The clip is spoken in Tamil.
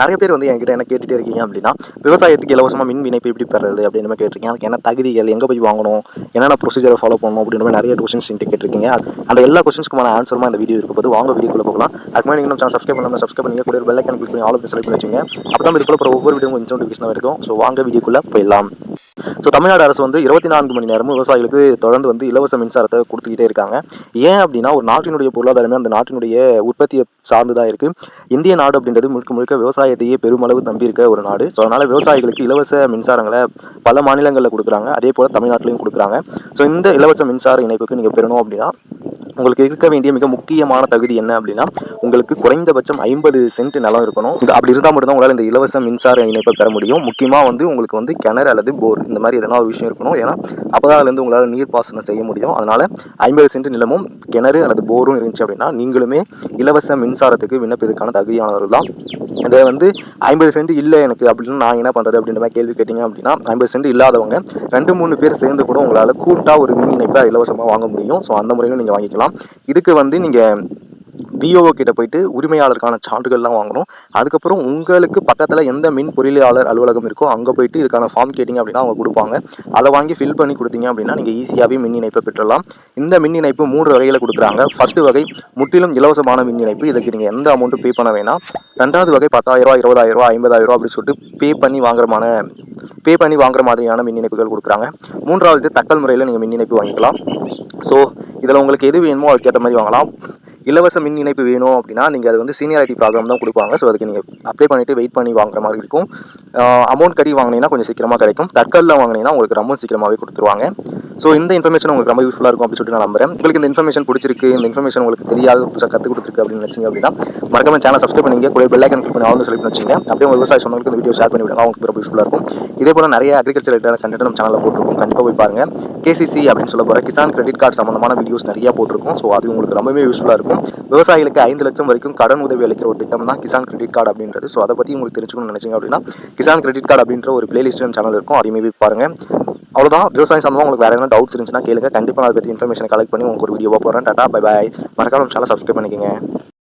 நிறைய பேர் வந்து என்கிட்ட என்ன கேட்டுட்டே இருக்கீங்க அப்படின்னா விவசாயத்துக்கு இலவசமாக மின் இணைப்பு எப்படி பெறது அப்படின்னு கேட்டிருக்கீங்க. அதுக்கு என்ன தகுதிகள் எங்கே போய் வாங்கணும் என்னென்ன ப்ரொசீஜரை ஃபாலோ பண்ணணும் அப்படின்ற மாதிரி நிறைய கொஸ்டின்ஸ் என்கிட்ட கேட்டிருக்கீங்க. அந்த எல்லா கொஸ்டின்ஸ்க்குமான ஆன்சருமா இந்த வீடியோ இருக்க போது வாங்க வீடியோக்குள்ள போகலாம். அதுக்கு முன்னாடி இன்னும் சப்ஸ்கிரைப் பண்ணாமல் சப்ஸ்கிரைப் பண்ணி கூட பெல் ஐக்கன் கிளிக் பண்ணி ஆல் செலக்ட் பண்ணி வச்சுங்க அப்போ தான் இதுக்குள்ள ஒவ்வொரு வீடியோ கொஞ்சம் நோட்டிஃபிகேஷன் இருக்கும். ஸோ வாங்க வீடியோக்குள்ள போயிடலாம். ஸோ தமிழ்நாடு அரசு வந்து இருபத்தி நான்கு மணி நேரமும் விவசாயிகளுக்கு தொடர்ந்து வந்து இலவச மின்சாரத்தை கொடுத்துக்கிட்டே இருக்காங்க. ஏன் அப்படின்னா ஒரு நாட்டினுடைய பொருளாதாரமே அந்த நாட்டினுடைய உற்பத்தியை சார்ந்து தான் இருக்கு. இந்திய நாடு அப்படின்றது முழுக்க முழுக்க விவசாயத்தையே பெருமளவு நம்பி இருக்க ஒரு நாடு. ஸோ அதனால விவசாயிகளுக்கு இலவச மின்சாரங்களை பல மாநிலங்களில் கொடுக்குறாங்க. அதே போல் தமிழ்நாட்டிலையும் கொடுக்குறாங்க. ஸோ இந்த இலவச மின்சார இணைப்புக்கு நீங்கள் பெறணும் அப்படின்னா உங்களுக்கு இருக்க வேண்டிய மிக முக்கியமான தகுதி என்ன அப்படின்னா உங்களுக்கு குறைந்தபட்சம் ஐம்பது சென்ட் நிலம் இருக்கணும். இது அப்படி இருந்தால் மட்டும்தான் உங்களால் இந்த இலவச மின்சார இணைப்பை பெற முடியும். முக்கியமாக வந்து உங்களுக்கு வந்து கிணறு அல்லது போர் இந்த மாதிரி எதனா ஒரு விஷயம் இருக்கணும். ஏன்னா அப்போதான் அதுலேருந்து உங்களால் நீர் பாசனம் செய்ய முடியும். அதனால் ஐம்பது சென்ட் நிலமும் கிணறு அல்லது போரும் இருந்துச்சு அப்படின்னா நீங்களுமே இலவச மின்சாரத்துக்கு விண்ணப்பதுக்கான தகுதியானவர்கள் தான். இதை வந்து ஐம்பது சென்ட் இல்லை எனக்கு அப்படின்னு நான் என்ன பண்ணுறது அப்படின்ற மாதிரி கேள்வி கேட்டிங்க அப்படின்னா ஐம்பது சென்ட் இல்லாதவங்க ரெண்டு மூணு பேர் சேர்ந்து கூட உங்களால் கூட்டாக ஒரு மின் இணைப்பை இலவசமாக வாங்க முடியும். ஸோ அந்த முறையிலும் நீங்கள் வாங்கிக்கலாம். இதுக்கு வந்து நீங்கள் விஓஓ கிட்ட போயிட்டு உரிமையாளருக்கான சான்றுகள்லாம் வாங்கணும். அதுக்கப்புறம் உங்களுக்கு பக்கத்தில் எந்த மின் பொறியியலாளர் அலுவலகம் இருக்கோ அங்கே போயிட்டு இதுக்கான ஃபார்ம் கேட்டிங்க அப்படின்னா அவங்க கொடுப்பாங்க. அதை வாங்கி ஃபில் பண்ணி கொடுத்தீங்க அப்படின்னா நீங்கள் ஈஸியாகவே மின் இணைப்பை பெற்றலாம். இந்த மின் இணைப்பு மூன்று வகையில் கொடுக்குறாங்க. ஃபர்ஸ்ட் வகை முற்றிலும் இலவசமான மின் இணைப்பு. இதுக்கு நீங்கள் எந்த அமௌண்ட்டும் பே பண்ண வேணாம். ரெண்டாவது வகை பத்தாயிரரூவா இருபதாயிரரூவா ஐம்பதாயிரரூவா அப்படின்னு சொல்லிட்டு பே பண்ணி வாங்குறமான பே பண்ணி வாங்குற மாதிரியான மின் இணைப்புகள் கொடுக்குறாங்க. மூன்றாவது தக்கல் முறையில் நீங்கள் மின் இணைப்பு வாங்கிக்கலாம். ஸோ இதில் உங்களுக்கு எது வேணுமோ அதுக்கேற்ற மாதிரி வாங்கலாம். இலவச மின் இணைப்பு வேணும் அப்படின்னா நீங்கள் அது வந்து சீனியாரிட்டி ப்ராப்ளம் தான் கொடுப்பாங்க. ஸோ அதுக்கு நீங்கள் அப்ளை பண்ணிவிட்டு வெயிட் பண்ணி வாங்குற மாதிரி இருக்கும். அமௌண்ட் கட்டி வாங்கினீங்கன்னா கொஞ்சம் சீக்கிரமாக கிடைக்கும். தற்கல்ல வாங்கினீங்கன்னா உங்களுக்கு ரொம்ப சீக்கிரமாகவே கொடுத்துருவாங்க. ஸோ இந்த இன்ஃபர்மேஷன் உங்களுக்கு ரொம்ப யூஸ்ஃபுல்லாக இருக்கும் அப்படின்னு சொல்லிட்டு நான் நம்புறேன். உங்களுக்கு இந்த இன்ஃபர்மேஷன் பிடிச்சிருக்கு இந்த இன்ஃபர்மேஷன் உங்களுக்கு தெரியாத புதுசாக கற்றுக் கொடுத்துருக்கு அப்படின்னு நினச்சிங்க அப்படின்னா மறக்காம சேனல் சப்ஸ்கிரைப் பண்ணிங்க கூட பெல் ஐக்கன் கிளிக் பண்ணி ஆல்னு சொல்லி வச்சுங்க அப்படியே உங்கள் விவசாய சொன்னவங்களுக்கு இந்த வீடியோ ஷேர் பண்ணி விடுங்க. அவங்களுக்கு ரொம்ப யூஸ்ஃபுல்லாக இருக்கும். இதே போல் நிறைய அக்ரிகல்ச்சர் ரிலேட்டட் கண்டென்ட் நம்ம சேனலில் போட்டிருக்கோம். கண்டிப்பாக போய் பாருங்க. கேசிசி அப்படின்னு சொல்ல போகிற கிசான் கிரெடிட் கார்டு சம்மந்தமான வீடியோஸ் நிறைய போட்டிருக்கும். ஸோ அது உங்களுக்கு ரொம்பவே யூஸ்ஃபுல்லாக இருக்கும். விவசாயிகளுக்கு ஐந்து லட்சம் வரைக்கும் கடன் உதவி அளிக்கிற ஒரு திட்டம் தான் கிசான் கிரெடிட் கார்டு அப்படின்றது. ஸோ அதை பற்றி உங்களுக்கு தெரிஞ்சுக்கணும்னு நினைச்சீங்க அப்படின்னா கிசான் கிரெடிட் கார்டு அப்படின்ற ஒரு பிளேலிஸ்ட் சேனல் இருக்கும். அதையுமே போய் பாருங்கள் அவ்வளோதான் விவசாயம் சம்பந்தமாக உங்களுக்கு வேறு எதனா டவுட்ஸ் இருந்துச்சுன்னா கேளுங்க. கண்டிப்பாக நான் அதை பற்றி இன்ஃபர்மேஷன் கலெக்ட் பண்ணி உங்களுக்கு ஒரு வீடியோவாக போகிறேன் டாட்டா பை பாய் மறக்காம சேனல் சப்ஸ்கிரைப் பண்ணிக்கங்க.